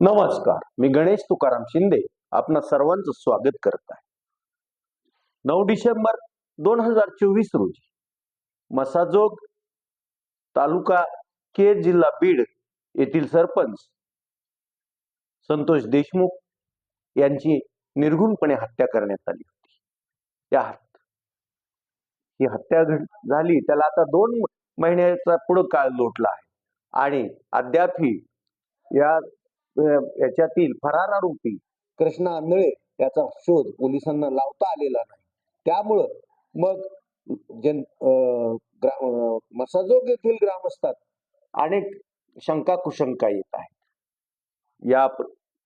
नमस्कार मी गणेश तुकाराम शिंदे आपणा सर्वांचं स्वागत करत आहे. नऊ डिसेंबर दोन हजार चोवीस रोजी मसाजोग तालुका केर जिल्हा बीड येथील सरपंच संतोष देशमुख यांची निर्घुणपणे हत्या करण्यात आली होती. त्या ही हत्या घड झाली त्याला आता दोन महिन्याचा पुढं काळ लोटला आहे. आणि अद्यापही या याच्यातील फरार आरोपी कृष्णा आंधळे याचा शोध पोलिसांना लावता आलेला नाही. त्यामुळं मग जन मसाजोग येथील ग्रामस्थात अनेक शंका कुशंका येत आहेत. या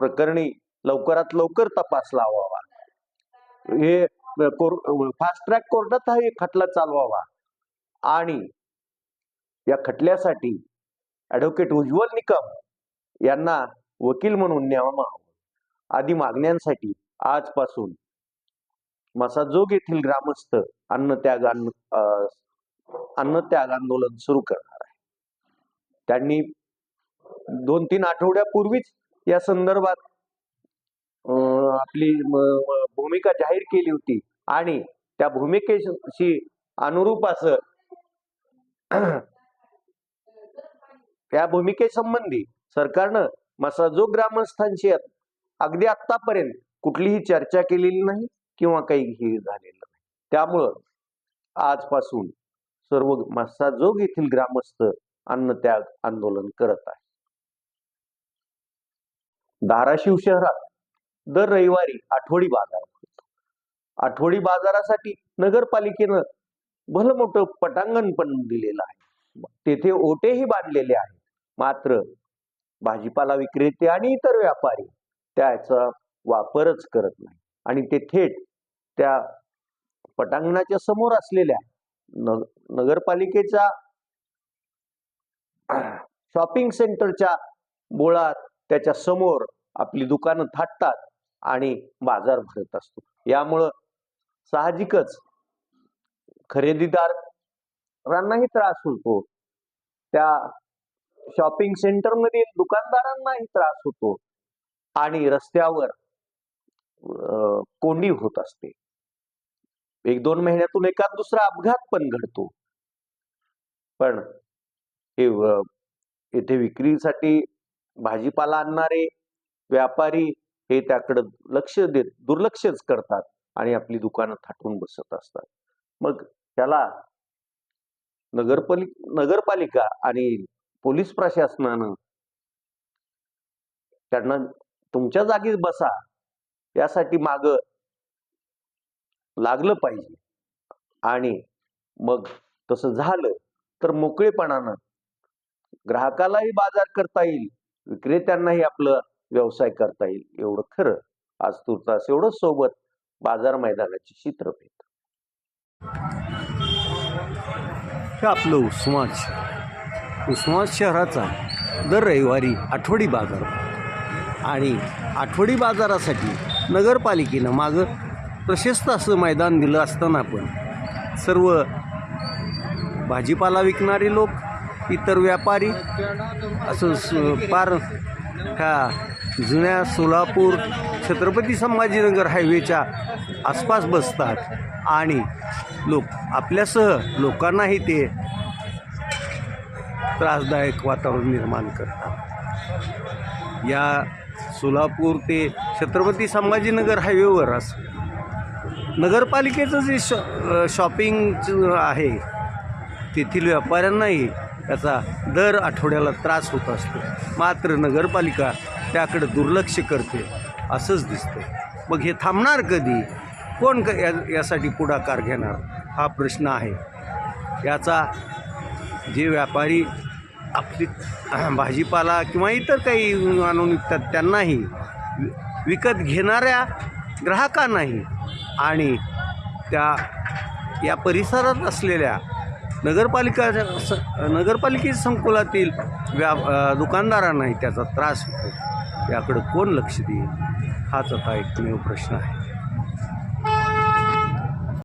प्रकरणी लवकरात लवकर तपास लावावा. हे फास्ट ट्रॅक कोर्टात हा एक खटला चालवावा. आणि या खटल्यासाठी ॲडव्होकेट उज्ज्वल निकम यांना वकील म्हणून न्यावं आदी मागण्यांसाठी आजपासून मसाजोग येथील ग्रामस्थ अन्नत्याग आंद- अन्न अन्नत्याग आंदोलन सुरू करणार आहे. त्यांनी दोन तीन आठवड्यापूर्वीच या संदर्भात अं, आपली भूमिका जाहीर केली होती आणि त्या भूमिकेशी अनुरूप असं त्या भूमिकेसंबंधी सरकारनं मसाजो ग्रामस्थांशी अगदी आतापर्यंत कुठलीही चर्चा केलेली नाही किंवा काही हे झालेलं नाही. त्यामुळं आजपासून सर्व मसाजोग येथील ग्रामस्थ अन्नत्याग आंदोलन करत आहे धाराशिव शहरात दर रविवारी आठवडी बाजार आठवडी बाजारासाठी नगरपालिकेनं भलं मोठं पटांगण पण दिलेलं आहे. तेथे ओटेही बांधलेले आहेत. मात्र भाजीपाला विक्रेते आणि इतर व्यापारी त्याचा वापरच करत नाही. आणि ते थेट त्या पटांगणाच्या समोर असलेल्या नग नगरपालिकेच्या शॉपिंग सेंटरच्या बोळात त्याच्यासमोर आपली दुकानं थाटतात आणि बाजार भरत असतो. यामुळं साहजिकच खरेदीदारांनाही त्रास होतो. त्या शॉपिंग सेंटर मधील दुकानदारांनाही त्रास होतो आणि रस्त्यावर अं, कोंडी होत असते. एक दोन महिन्यातून एखाद दुसरा अपघात पण घडतो. पण हे येथे विक्रीसाठी भाजीपाला आणणारे व्यापारी हे त्याकडे लक्ष देत दुर्लक्षच करतात आणि आपली दुकानं थाटून बसत असतात. मग त्याला नगरपालिक नगरपालिका आणि पोलीस प्रशासनानं त्यांना तुमच्या जागीच बसा. यासाठी माग लागलं पाहिजे. आणि मग तसं झालं तर मोकळेपणानं ग्राहकालाही बाजार करता येईल. विक्रेत्यांनाही आपलं व्यवसाय करता येईल. एवढं खरं. आज तुर्तास एवढं सोबत बाजार मैदानाची चित्रफेत हे आपलं उस्मात शहर शहराचा दर रविवारी आठवडी बाजार आणि आठवडी बाजारासाठी नगरपालिकेनं मागं प्रशस्त असं मैदान दिलं असताना पण सर्व भाजीपाला विकणारे लोक इतर व्यापारी असं स- पार ह्या जुन्या सोलापूर छत्रपती संभाजीनगर हायवेच्या आसपास बसतात आणि लोक आपल्यासह लोकांनाही ते त्रासदायक वातावरण निर्माण करतात. या सोलापूर ते छत्रपती संभाजीनगर हायवेवर असं नगरपालिकेचं जे शॉ शॉपिंग आहे तेथील व्यापाऱ्यांनाही त्याचा दर आठवड्याला त्रास होत असतो. मात्र नगरपालिका त्याकडे दुर्लक्ष करते असंच दिसतं मग हे थांबणार कधी? कोण क या यासाठी पुढाकार घेणार? हा प्रश्न आहे. याचा जे व्यापारी आपली भाजीपाला किंवा इतर काही आणून विकतात त्यांनाही विकत घेणाऱ्या ग्राहकांनाही आणि त्या या परिसरात असलेल्या नगरपालिका स नगरपालिके संकुलातील व्या दुकानदारांनाही त्याचा त्रास होतो. याकडं कोण लक्ष देईल? हाच आता एकमेव प्रश्न आहे.